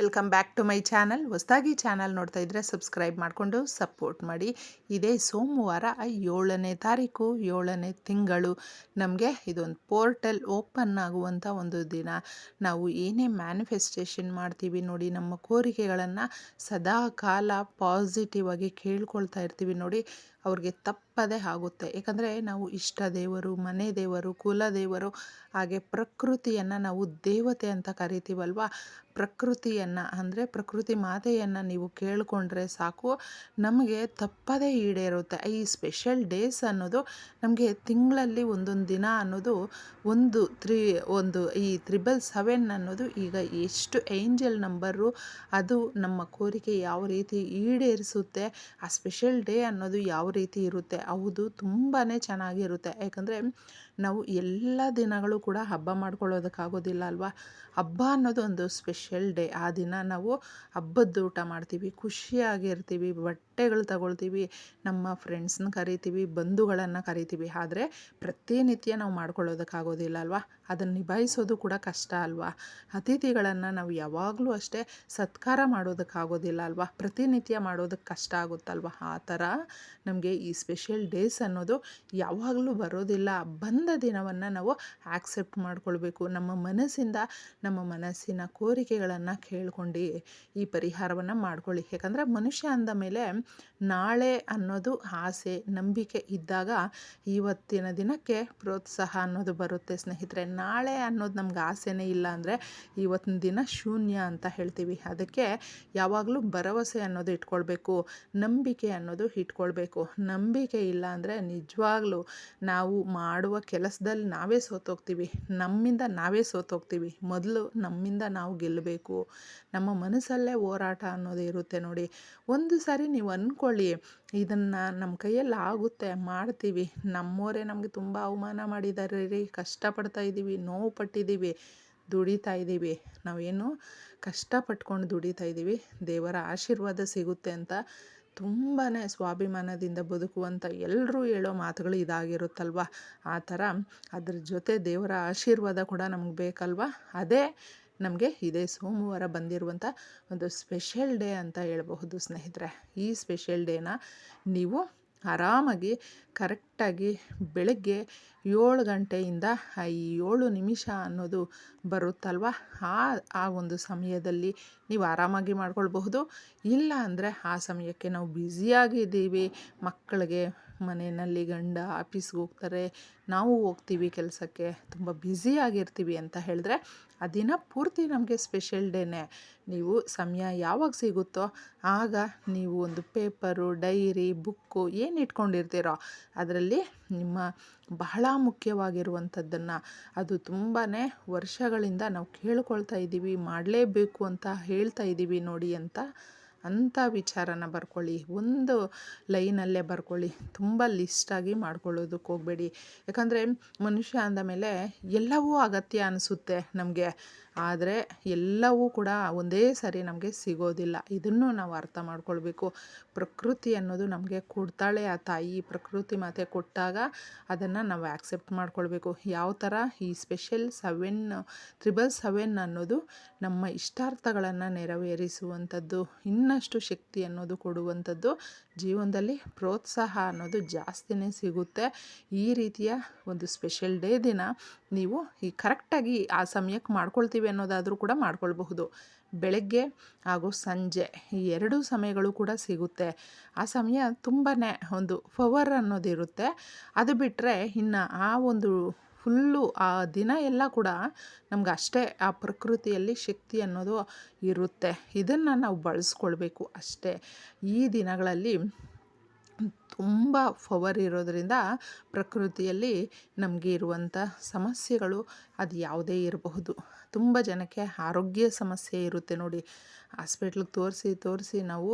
Welcome back to my channel ಹೊಸದಾಗಿ channel ನೋಡ್ತಾ ಇದ್ದರೆ ಸಬ್ಸ್ಕ್ರೈಬ್ ಮಾಡಿಕೊಂಡು ಸಪೋರ್ಟ್ ಮಾಡಿ. ಇದೇ ಸೋಮವಾರ ಏಳನೇ ತಾರೀಕು, ಏಳನೇ ತಿಂಗಳು. ನಮಗೆ ಇದೊಂದು ಪೋರ್ಟಲ್ ಓಪನ್ ಆಗುವಂಥ ಒಂದು ದಿನ. ನಾವು ಏನೇ ಮ್ಯಾನಿಫೆಸ್ಟೇಷನ್ ಮಾಡ್ತೀವಿ ನೋಡಿ, ನಮ್ಮ ಕೋರಿಕೆಗಳನ್ನು ಸದಾ ಕಾಲ ಪಾಸಿಟಿವ್ ಆಗಿ ಕೇಳ್ಕೊಳ್ತಾ ಇರ್ತೀವಿ ನೋಡಿ. ಅವ್ರಿಗೆ ತಪ್ಪದೇ ಆಗುತ್ತೆ. ಯಾಕಂದರೆ ನಾವು ಇಷ್ಟ ದೇವರು, ಮನೆ ದೇವರು, ಕುಲ ದೇವರು, ಹಾಗೆ ಪ್ರಕೃತಿಯನ್ನು ನಾವು ದೇವತೆ ಅಂತ ಕರಿತೀವಲ್ವ? ಪ್ರಕೃತಿಯನ್ನು ಅಂದರೆ ಪ್ರಕೃತಿ ಮಾತೆಯನ್ನು ನೀವು ಕೇಳಿಕೊಂಡ್ರೆ ಸಾಕು. ನಮಗೆ ತಪ್ಪದೇ ಈಡೇರುತ್ತೆ. ಈ ಸ್ಪೆಷಲ್ ಡೇಸ್ ಅನ್ನೋದು ನಮಗೆ ತಿಂಗಳಲ್ಲಿ ಒಂದೊಂದು ದಿನ ಅನ್ನೋದು ಒಂದು ತ್ರೀ, ಒಂದು ಈ ತ್ರಿಬಲ್ ಸೆವೆನ್ ಅನ್ನೋದು ಈಗ ಎಷ್ಟು ಏಂಜಲ್ ನಂಬರು ಅದು ನಮ್ಮ ಕೋರಿಕೆ ಯಾವ ರೀತಿ ಈಡೇರಿಸುತ್ತೆ, ಆ ಸ್ಪೆಷಲ್ ಡೇ ಅನ್ನೋದು ಯಾವ ರೀತಿ ಇರುತ್ತೆ. ಹೌದು ತುಂಬಾ ಚೆನ್ನಾಗಿರುತ್ತೆ. ಯಾಕಂದರೆ ನಾವು ಎಲ್ಲ ದಿನಗಳು ಕೂಡ ಹಬ್ಬ ಮಾಡ್ಕೊಳ್ಳೋದಕ್ಕಾಗೋದಿಲ್ಲ ಅಲ್ವಾ? ಹಬ್ಬ ಅನ್ನೋದು ಒಂದು ಸ್ಪೆಷಲ್ ಡೇ ಆ ದಿನ ನಾವು ಹಬ್ಬದ ಊಟ ಮಾಡ್ತೀವಿ, ಖುಷಿಯಾಗಿರ್ತೀವಿ, ಬಟ್ಟೆಗಳು ತಗೊಳ್ತೀವಿ, ನಮ್ಮ ಫ್ರೆಂಡ್ಸ್ನ ಕರಿತೀವಿ, ಬಂಧುಗಳನ್ನು ಕರಿತೀವಿ. ಆದರೆ ಪ್ರತಿನಿತ್ಯ ನಾವು ಮಾಡ್ಕೊಳ್ಳೋದಕ್ಕಾಗೋದಿಲ್ಲ ಅಲ್ವಾ? ಅದನ್ನು ನಿಭಾಯಿಸೋದು ಕೂಡ ಕಷ್ಟ ಅಲ್ವಾ? ಅತಿಥಿಗಳನ್ನು ನಾವು ಯಾವಾಗಲೂ ಅಷ್ಟೇ ಸತ್ಕಾರ ಮಾಡೋದಕ್ಕಾಗೋದಿಲ್ಲ ಅಲ್ವಾ? ಪ್ರತಿನಿತ್ಯ ಮಾಡೋದಕ್ಕೆ ಕಷ್ಟ ಆಗುತ್ತಲ್ವ? ಆ ಥರ ನಮಗೆ ಈ ಸ್ಪೆಷಲ್ ಡೇಸ್ ಅನ್ನೋದು ಯಾವಾಗಲೂ ಬರೋದಿಲ್ಲ. ಬಂದ ದಿನವನ್ನು ನಾವು ಆಕ್ಸೆಪ್ಟ್ ಮಾಡಿಕೊಳ್ಬೇಕು. ನಮ್ಮ ಮನಸ್ಸಿಂದ ನಮ್ಮ ಮನಸ್ಸಿನ ಕೋರಿಕೆಗಳನ್ನು ಕೇಳ್ಕೊಂಡು ಈ ಪರಿಹಾರವನ್ನು ಮಾಡ್ಕೊಳ್ಳಿ. ಯಾಕಂದರೆ ಮನುಷ್ಯ ಅಂದ ಮೇಲೆ ನಾಳೆ ಅನ್ನೋದು ಆಸೆ, ನಂಬಿಕೆ ಇದ್ದಾಗ ಇವತ್ತಿನ ದಿನಕ್ಕೆ ಪ್ರೋತ್ಸಾಹ ಅನ್ನೋದು ಬರುತ್ತೆ ಸ್ನೇಹಿತರೆ. ನಾಳೆ ಅನ್ನೋದು ನಮ್ಗೆ ಆಸೆನೇ ಇಲ್ಲ ಅಂದರೆ ಇವತ್ತಿನ ದಿನ ಶೂನ್ಯ ಅಂತ ಹೇಳ್ತೀವಿ. ಅದಕ್ಕೆ ಯಾವಾಗಲೂ ಭರವಸೆ ಅನ್ನೋದು ಇಟ್ಕೊಳ್ಬೇಕು. ನಂಬಿಕೆ ಅನ್ನೋದು ಇಟ್ಕೊಳ್ಬೇಕು. ನಂಬಿಕೆ ಇಲ್ಲ ಅಂದರೆ ನಿಜವಾಗ್ಲೂ ನಾವು ಮಾಡುವ ಕೆಲಸದಲ್ಲಿ ನಾವೇ ಸೋತೋಗ್ತೀವಿ. ನಮ್ಮಿಂದ ನಾವೇ ಸೋತೋಗ್ತೀವಿ. ಮೊದಲು ನಮ್ಮಿಂದ ನಾವು ಗೆಲ್ಲಬೇಕು ನಮ್ಮ ಮನಸ್ಸಲ್ಲೇ ಹೋರಾಟ ಅನ್ನೋದು ಇರುತ್ತೆ ನೋಡಿ. ಒಂದು ಸಾರಿ ನೀವು ಅಂದ್ಕೊಳ್ಳಿ ಇದನ್ನು ನಮ್ಮ ಕೈಯಲ್ಲಿ ಆಗುತ್ತೆ, ಮಾಡ್ತೀವಿ. ನಮ್ಮವರೇ ನಮಗೆ ತುಂಬ ಅವಮಾನ ಮಾಡಿದ್ದಾರೆ ರೀ. ಕಷ್ಟಪಡ್ತಾ ಇದ್ದೀವಿ ನೋವು ಪಟ್ಟಿದ್ದೀವಿ, ದುಡಿತಾ ಇದ್ದೀವಿ ನಾವೇನು ಕಷ್ಟಪಟ್ಕೊಂಡು ದುಡಿತಾ ಇದ್ದೀವಿ ದೇವರ ಆಶೀರ್ವಾದ ಸಿಗುತ್ತೆ ಅಂತ ತುಂಬಾ ಸ್ವಾಭಿಮಾನದಿಂದ ಬದುಕುವಂಥ ಎಲ್ಲರೂ ಹೇಳೋ ಮಾತುಗಳು ಇದಾಗಿರುತ್ತಲ್ವ? ಆ ಥರ ಅದ್ರ ಜೊತೆ ದೇವರ ಆಶೀರ್ವಾದ ಕೂಡ ನಮ್ಗೆ ಬೇಕಲ್ವ? ಅದೇ ನಮಗೆ ಇದೇ ಸೋಮವಾರ ಬಂದಿರುವಂಥ ಒಂದು ಸ್ಪೆಷಲ್ ಡೇ ಅಂತ ಹೇಳಬಹುದು ಸ್ನೇಹಿತರೆ. ಈ ಸ್ಪೆಷಲ್ ಡೇನ ನೀವು ಆರಾಮಾಗಿ, ಕರೆಕ್ಟಾಗಿ ಬೆಳಗ್ಗೆ ಏಳು ಗಂಟೆಯಿಂದ ಆ ಏಳು ನಿಮಿಷ ಅನ್ನೋದು ಬರುತ್ತಲ್ವ? ಆ ಆ ಒಂದು ಸಮಯದಲ್ಲಿ ನೀವು ಆರಾಮಾಗಿ ಮಾಡ್ಕೊಳ್ಬಹುದು. ಇಲ್ಲ ಅಂದರೆ ಆ ಸಮಯಕ್ಕೆ ನಾವು ಬ್ಯುಸಿಯಾಗಿದ್ದೀವಿ ಮಕ್ಕಳಿಗೆ ಮನೆಯಲ್ಲಿ ಗಂಡ ಆಫೀಸ್ಗೆ ಹೋಗ್ತಾರೆ. ನಾವು ಹೋಗ್ತೀವಿ ಕೆಲಸಕ್ಕೆ. ತುಂಬ ಬ್ಯುಸಿಯಾಗಿರ್ತೀವಿ ಅಂತ ಹೇಳಿದ್ರೆ ಆ ದಿನ ಪೂರ್ತಿ ನಮಗೆ ಸ್ಪೆಷಲ್ ಡೇನೇ ನೀವು ಸಮಯ ಯಾವಾಗ ಸಿಗುತ್ತೋ ಆಗ ನೀವು ಒಂದು ಪೇಪರು ಡೈರಿ ಬುಕ್ಕು ಏನು ಇಟ್ಕೊಂಡಿರ್ತೀರೋ ಅದರಲ್ಲಿ ನಿಮ್ಮ ಬಹಳ ಮುಖ್ಯವಾಗಿರುವಂಥದ್ದನ್ನು ಅದು ತುಂಬಾ ವರ್ಷಗಳಿಂದ ನಾವು ಕೇಳ್ಕೊಳ್ತಾ ಇದ್ದೀವಿ ಮಾಡಲೇಬೇಕು ಅಂತ ಹೇಳ್ತಾ ಇದ್ದೀವಿ ನೋಡಿ ಅಂತ ಅಂಥ ವಿಚಾರನ ಬರ್ಕೊಳ್ಳಿ, ಒಂದು ಲೈನಲ್ಲೇ ಬರ್ಕೊಳ್ಳಿ. ತುಂಬ ಲಿಸ್ಟಾಗಿ ಮಾಡ್ಕೊಳ್ಳೋದಕ್ಕೆ ಹೋಗಬೇಡಿ. ಯಾಕಂದರೆ ಮನುಷ್ಯ ಅಂದಮೇಲೆ ಎಲ್ಲವೂ ಅಗತ್ಯ ಅನಿಸುತ್ತೆ ನಮಗೆ. ಆದರೆ ಎಲ್ಲವೂ ಕೂಡ ಒಂದೇ ಸರಿ ನಮಗೆ ಸಿಗೋದಿಲ್ಲ. ಇದನ್ನು ನಾವು ಅರ್ಥ ಮಾಡ್ಕೊಳ್ಬೇಕು. ಪ್ರಕೃತಿ ಅನ್ನೋದು ನಮಗೆ ಕೊಡ್ತಾಳೆ ಆ ತಾಯಿ. ಪ್ರಕೃತಿ ಮಾತೆ ಕೊಟ್ಟಾಗ ಅದನ್ನು ನಾವು ಆ್ಯಕ್ಸೆಪ್ಟ್ ಮಾಡ್ಕೊಳ್ಬೇಕು. ಯಾವ ಥರ ಈ ಸ್ಪೆಷಲ್ ಸೆವೆನ್ ತ್ರಿಬಲ್ ಸೆವೆನ್ ಅನ್ನೋದು ನಮ್ಮ ಇಷ್ಟಾರ್ಥಗಳನ್ನು ನೆರವೇರಿಸುವಂಥದ್ದು, ಇನ್ನಷ್ಟು ಶಕ್ತಿ ಅನ್ನೋದು ಕೊಡುವಂಥದ್ದು ಜೀವನದಲ್ಲಿ ಪ್ರೋತ್ಸಾಹ ಅನ್ನೋದು ಜಾಸ್ತಿನೇ ಸಿಗುತ್ತೆ. ಈ ರೀತಿಯ ಒಂದು ಸ್ಪೆಷಲ್ ಡೇ ದಿನ ನೀವು ಈ ಕರೆಕ್ಟಾಗಿ ಆ ಸಮಯಕ್ಕೆ ಮಾಡ್ಕೊಳ್ತೀವಿ ಅನ್ನೋದಾದರೂ ಕೂಡ ಮಾಡ್ಕೊಳ್ಬಹುದು. ಬೆಳಗ್ಗೆ ಹಾಗೂ ಸಂಜೆ ಈ ಎರಡೂ ಸಮಯಗಳು ಕೂಡ ಸಿಗುತ್ತೆ. ಆ ಸಮಯ ತುಂಬಾ ಒಂದು ಪವರ್ ಅನ್ನೋದಿರುತ್ತೆ. ಅದು ಬಿಟ್ಟರೆ ಇನ್ನು ಆ ಒಂದು ಫುಲ್ಲು ಆ ದಿನ ಎಲ್ಲ ಕೂಡ ನಮ್ಗೆ ಅಷ್ಟೇ ಆ ಪ್ರಕೃತಿಯಲ್ಲಿ ಶಕ್ತಿ ಅನ್ನೋದು ಇರುತ್ತೆ. ಇದನ್ನು ನಾವು ಬಳಸ್ಕೊಳ್ಬೇಕು ಅಷ್ಟೇ. ಈ ದಿನಗಳಲ್ಲಿ ತುಂಬ ಪವರ್ ಇರೋದರಿಂದ ಪ್ರಕೃತಿಯಲ್ಲಿ ನಮಗೆ ಇರುವಂಥ ಸಮಸ್ಯೆಗಳು ಅದು ಯಾವುದೇ ಇರಬಹುದು. ತುಂಬ ಜನಕ್ಕೆ ಆರೋಗ್ಯ ಸಮಸ್ಯೆ ಇರುತ್ತೆ ನೋಡಿ. ಹಾಸ್ಪಿಟ್ಲಿಗೆ ತೋರಿಸಿ ತೋರಿಸಿ ನಾವು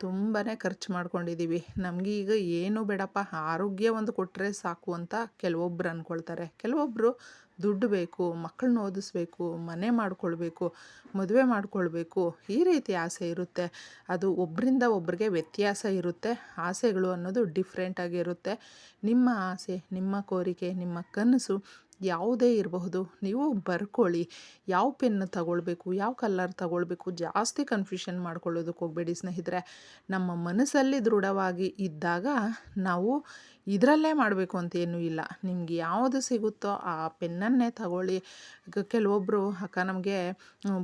ತುಂಬಾ ಖರ್ಚು ಮಾಡ್ಕೊಂಡಿದ್ದೀವಿ ನಮಗೆ ಈಗ ಏನು ಬೇಡಪ್ಪ, ಆರೋಗ್ಯ ಒಂದು ಕೊಟ್ಟರೆ ಸಾಕು ಅಂತ ಕೆಲವೊಬ್ರು ಅಂದ್ಕೊಳ್ತಾರೆ ಕೆಲವೊಬ್ಬರು ದುಡ್ಡು ಬೇಕು ಮಕ್ಕಳನ್ನ ಓದಿಸ್ಬೇಕು, ಮನೆ ಮಾಡ್ಕೊಳ್ಬೇಕು, ಮದುವೆ ಮಾಡ್ಕೊಳ್ಬೇಕು, ಈ ರೀತಿ ಆಸೆ ಇರುತ್ತೆ. ಅದು ಒಬ್ಬರಿಂದ ಒಬ್ಬರಿಗೆ ವ್ಯತ್ಯಾಸ ಇರುತ್ತೆ. ಆಸೆಗಳು ಅನ್ನೋದು ಡಿಫ್ರೆಂಟಾಗಿರುತ್ತೆ ನಿಮ್ಮ ಆಸೆ ನಿಮ್ಮ ಕೋರಿಕೆ ನಿಮ್ಮ ಕನಸು ಯಾವುದೇ ಇರಬಹುದು. ನೀವು ಬರ್ಕೊಳ್ಳಿ. ಯಾವ ಪೆನ್ ತಗೊಳ್ಬೇಕು, ಯಾವ ಕಲರ್ ತಗೊಳ್ಬೇಕು, ಜಾಸ್ತಿ ಕನ್ಫ್ಯೂಷನ್ ಮಾಡ್ಕೊಳ್ಳೋದಕ್ಕೆ ಹೋಗಬೇಡಿ ಸ್ನೇಹಿತರೆ. ನಮ್ಮ ಮನಸ್ಸಲ್ಲಿ ದೃಢವಾಗಿ ಇದ್ದಾಗ ನಾವು ಇದರಲ್ಲೇ ಮಾಡಬೇಕು ಅಂತ ಏನೂ ಇಲ್ಲ. ನಿಮ್ಗೆ ಯಾವುದು ಸಿಗುತ್ತೋ ಆ ಪೆನ್ನನ್ನೇ ತಗೊಳ್ಳಿ. ಕೆಲವೊಬ್ಬರು ಅಕ್ಕ, ನಮಗೆ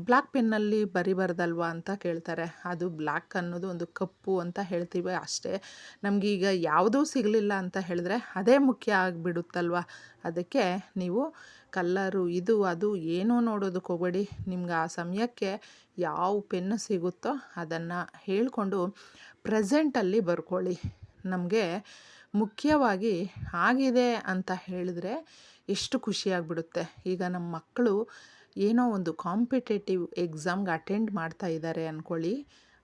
ಬ್ಲ್ಯಾಕ್ ಪೆನ್ನಲ್ಲಿ ಬರಿಬಾರ್ದಲ್ವಾ? ಅಂತ ಕೇಳ್ತಾರೆ. ಅದು ಬ್ಲ್ಯಾಕ್ ಅನ್ನೋದು ಒಂದು ಕಪ್ಪು ಅಂತ ಹೇಳ್ತೀವಿ ಅಷ್ಟೇ. ನಮಗೀಗ ಯಾವುದೂ ಸಿಗಲಿಲ್ಲ ಅಂತ ಹೇಳಿದ್ರೆ ಅದೇ ಮುಖ್ಯ ಆಗಿಬಿಡುತ್ತಲ್ವ? ಅದಕ್ಕೆ ನೀವು ಕಲ್ಲರು, ಇದು, ಅದು ಏನೋ ನೋಡೋದಕ್ಕೆ ಹೋಗಬೇಡಿ. ನಿಮ್ಗೆ ಆ ಸಮಯಕ್ಕೆ ಯಾವ ಪೆನ್ನು ಸಿಗುತ್ತೋ ಅದನ್ನು ಹೇಳಿಕೊಂಡು ಪ್ರೆಸೆಂಟಲ್ಲಿ ಬರ್ಕೊಳ್ಳಿ. ನಮಗೆ ಮುಖ್ಯವಾಗಿ ಆಗಿದೆ ಅಂತ ಹೇಳಿದ್ರೆ ಎಷ್ಟು ಖುಷಿಯಾಗ್ಬಿಡುತ್ತೆ ಈಗ ನಮ್ಮ ಮಕ್ಕಳು ಏನೋ ಒಂದು ಕಾಂಪಿಟೇಟಿವ್ ಎಕ್ಸಾಮ್ಗೆ ಅಟೆಂಡ್ ಮಾಡ್ತಾ ಇದ್ದಾರೆ ಅಂದ್ಕೊಳ್ಳಿ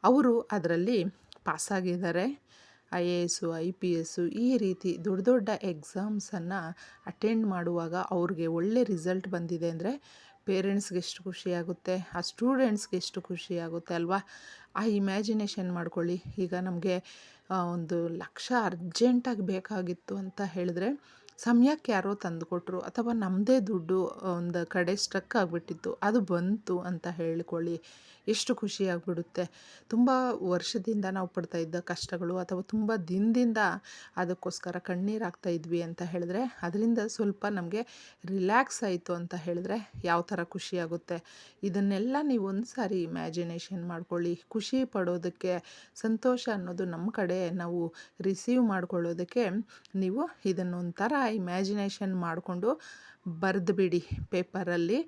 ಅವರು ಅದರಲ್ಲಿ ಪಾಸಾಗಿದ್ದಾರೆ. I A S I P S ಈ ರೀತಿ ದೊಡ್ಡ ದೊಡ್ಡ ಎಕ್ಸಾಮ್ಸನ್ನು ಅಟೆಂಡ್ ಮಾಡುವಾಗ ಅವ್ರಿಗೆ ಒಳ್ಳೆ ರಿಸಲ್ಟ್ ಬಂದಿದೆ ಅಂದರೆ ಪೇರೆಂಟ್ಸ್ಗೆ ಎಷ್ಟು ಖುಷಿಯಾಗುತ್ತೆ ಆ ಸ್ಟೂಡೆಂಟ್ಸ್ಗೆ ಎಷ್ಟು ಖುಷಿಯಾಗುತ್ತೆ ಅಲ್ವಾ? ಆ ಇಮ್ಯಾಜಿನೇಷನ್ ಮಾಡ್ಕೊಳ್ಳಿ. ಈಗ ನಮಗೆ ಒಂದು ಲಕ್ಷ ಅರ್ಜೆಂಟಾಗಿ ಬೇಕಾಗಿತ್ತು ಅಂತ ಹೇಳಿದ್ರೆ ಸಮಯಕ್ಕೆ ಯಾರೋ ತಂದುಕೊಟ್ರು ಅಥವಾ ನಮ್ಮದೇ ದುಡ್ಡು ಒಂದು ಕಡೆ ಸ್ಟ್ರಕ್ ಆಗಿಬಿಟ್ಟಿತ್ತು, ಅದು ಬಂತು ಅಂತ ಹೇಳಿಕೊಳ್ಳಿ. ಎಷ್ಟು ಖುಷಿಯಾಗಿಬಿಡುತ್ತೆ ತುಂಬ ವರ್ಷದಿಂದ ನಾವು ಪಡ್ತಾ ಇದ್ದ ಕಷ್ಟಗಳು ಅಥವಾ ತುಂಬ ದಿನದಿಂದ ಅದಕ್ಕೋಸ್ಕರ ಕಣ್ಣೀರು ಹಾಕ್ತಾ ಇದ್ವಿ ಅಂತ ಹೇಳಿದ್ರೆ, ಅದರಿಂದ ಸ್ವಲ್ಪ ನಮಗೆ ರಿಲ್ಯಾಕ್ಸ್ ಆಯಿತು ಅಂತ ಹೇಳಿದ್ರೆ ಯಾವ ಥರ ಖುಷಿಯಾಗುತ್ತೆ ಇದನ್ನೆಲ್ಲ ನೀವು ಒಂದು ಸಾರಿ ಇಮ್ಯಾಜಿನೇಷನ್ ಮಾಡ್ಕೊಳ್ಳಿ. ಖುಷಿ ಪಡೋದಕ್ಕೆ, ಸಂತೋಷ ಅನ್ನೋದು ನಮ್ಮ ಕಡೆ ನಾವು ರಿಸೀವ್ ಮಾಡ್ಕೊಳ್ಳೋದಕ್ಕೆ ನೀವು ಇದನ್ನೊಂಥರ ಇಮ್ಯಾಜಿನೇಷನ್ ಮಾಡಿಕೊಂಡು ಬರೆದು ಬಿಡಿ ಪೇಪರಲ್ಲಿ.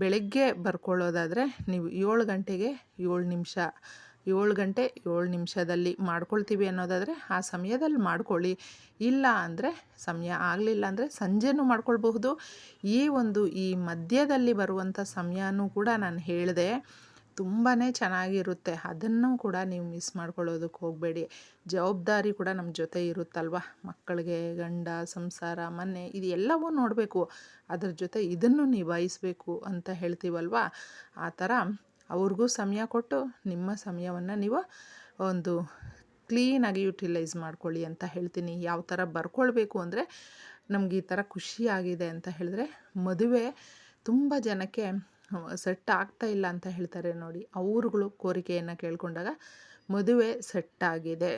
ಬೆಳಗ್ಗೆ ಬರ್ಕೊಳ್ಳೋದಾದರೆ ನೀವು ಏಳು ಗಂಟೆಗೆ ಏಳು ನಿಮಿಷ, ಏಳು ಗಂಟೆ ಏಳು ನಿಮಿಷದಲ್ಲಿ ಮಾಡ್ಕೊಳ್ತೀವಿ ಅನ್ನೋದಾದರೆ ಆ ಸಮಯದಲ್ಲಿ ಮಾಡ್ಕೊಳ್ಳಿ. ಇಲ್ಲ ಅಂದರೆ ಸಮಯ ಆಗಲಿಲ್ಲ ಅಂದರೆ ಸಂಜೆನೂ ಮಾಡ್ಕೊಳ್ಬಹುದು. ಈ ಒಂದು ಈ ಮಧ್ಯದಲ್ಲಿ ಬರುವಂಥ ಸಮಯನೂ ಕೂಡ ನಾನು ಹೇಳಿದೆ. ತುಂಬಾ ಚೆನ್ನಾಗಿರುತ್ತೆ. ಅದನ್ನು ಕೂಡ ನೀವು ಮಿಸ್ ಮಾಡ್ಕೊಳ್ಳೋದಕ್ಕೆ ಹೋಗಬೇಡಿ. ಜವಾಬ್ದಾರಿ ಕೂಡ ನಮ್ಮ ಜೊತೆ ಇರುತ್ತಲ್ವ? ಮಕ್ಕಳಿಗೆ, ಗಂಡ, ಸಂಸಾರ, ಮನೆ ಇದು ಎಲ್ಲವೂ ನೋಡಬೇಕು. ಅದ್ರ ಜೊತೆ ಇದನ್ನು ನಿಭಾಯಿಸಬೇಕು ಅಂತ ಹೇಳ್ತೀವಲ್ವ? ಆ ಥರ ಅವ್ರಿಗೂ ಸಮಯ ಕೊಟ್ಟು ನಿಮ್ಮ ಸಮಯವನ್ನು ನೀವು ಒಂದು ಕ್ಲೀನಾಗಿ ಯುಟಿಲೈಸ್ ಮಾಡ್ಕೊಳ್ಳಿ ಅಂತ ಹೇಳ್ತೀನಿ. ಯಾವ ಥರ ಬರ್ಕೊಳ್ಬೇಕು ಅಂದರೆ ನಮ್ಗೆ ಈ ಥರ ಖುಷಿಯಾಗಿದೆ ಅಂತ ಹೇಳಿದ್ರೆ ಮದುವೆ ತುಂಬ ಜನಕ್ಕೆ ಸೆಟ್ ಆಗ್ತಾ ಇಲ್ಲ ಅಂತ ಹೇಳ್ತಾರೆ ನೋಡಿ. ಅವ್ರುಗಳು ಕೋರಿಕೆಯನ್ನು ಕೇಳಿಕೊಂಡಾಗ ಮದುವೆ ಆಗಿದೆ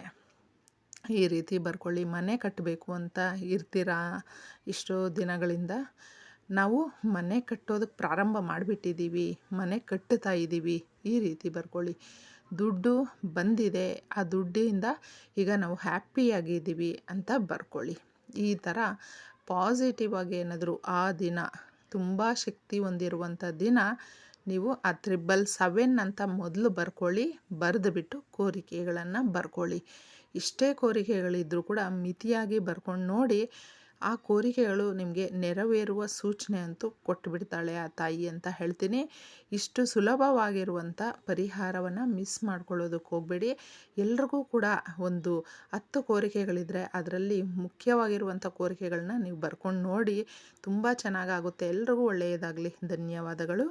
ಈ ರೀತಿ ಬರ್ಕೊಳ್ಳಿ, ಮನೆ ಕಟ್ಟಬೇಕು ಅಂತ ಇರ್ತೀರಾ? ಇಷ್ಟೋ ದಿನಗಳಿಂದ ನಾವು ಮನೆ ಕಟ್ಟೋದಕ್ಕೆ ಪ್ರಾರಂಭ ಮಾಡಿಬಿಟ್ಟಿದ್ದೀವಿ ಮನೆ ಕಟ್ಟುತ್ತಾ ಇದ್ದೀವಿ ಈ ರೀತಿ ಬರ್ಕೊಳ್ಳಿ. ದುಡ್ಡು ಬಂದಿದೆ, ಆ ದುಡ್ಡಿಂದ ಈಗ ನಾವು ಹ್ಯಾಪಿಯಾಗಿದ್ದೀವಿ ಅಂತ ಬರ್ಕೊಳ್ಳಿ. ಈ ಥರ ಪಾಸಿಟಿವ್ ಆಗಿ ಏನಾದರೂ ಆ ದಿನ ತುಂಬ ಶಕ್ತಿ ಹೊಂದಿರುವಂಥ ದಿನ ನೀವು ಆ ತ್ರಿಬಲ್ ಸೆವೆನ್ ಅಂತ ಮೊದಲು ಬರ್ಕೊಳ್ಳಿ ಬರೆದುಬಿಟ್ಟು ಕೋರಿಕೆಗಳನ್ನು ಬರ್ಕೊಳ್ಳಿ. ಇಷ್ಟೇ ಕೋರಿಕೆಗಳಿದ್ದರೂ ಕೂಡ ಮಿತಿಯಾಗಿ ಬರ್ಕೊಂಡು ನೋಡಿ ಆ ಕೋರಿಕೆಗಳು ನಿಮಗೆ ನೆರವೇರುವ ಸೂಚನೆ ಅಂತೂ ಕೊಟ್ಟುಬಿಡ್ತಾಳೆ ಆ ತಾಯಿ ಅಂತ ಹೇಳ್ತೀನಿ. ಇಷ್ಟು ಸುಲಭವಾಗಿರುವಂಥ ಪರಿಹಾರವನ್ನು ಮಿಸ್ ಮಾಡ್ಕೊಳ್ಳೋದಕ್ಕೆ ಹೋಗಬೇಡಿ. ಎಲ್ರಿಗೂ ಕೂಡ ಒಂದು ಹತ್ತು ಕೋರಿಕೆಗಳಿದ್ರೆ ಅದರಲ್ಲಿ ಮುಖ್ಯವಾಗಿರುವಂಥ ಕೋರಿಕೆಗಳನ್ನ ನೀವು ಬರ್ಕೊಂಡು ನೋಡಿ. ತುಂಬ ಚೆನ್ನಾಗಾಗುತ್ತೆ. ಎಲ್ರಿಗೂ ಒಳ್ಳೆಯದಾಗಲಿ. ಧನ್ಯವಾದಗಳು.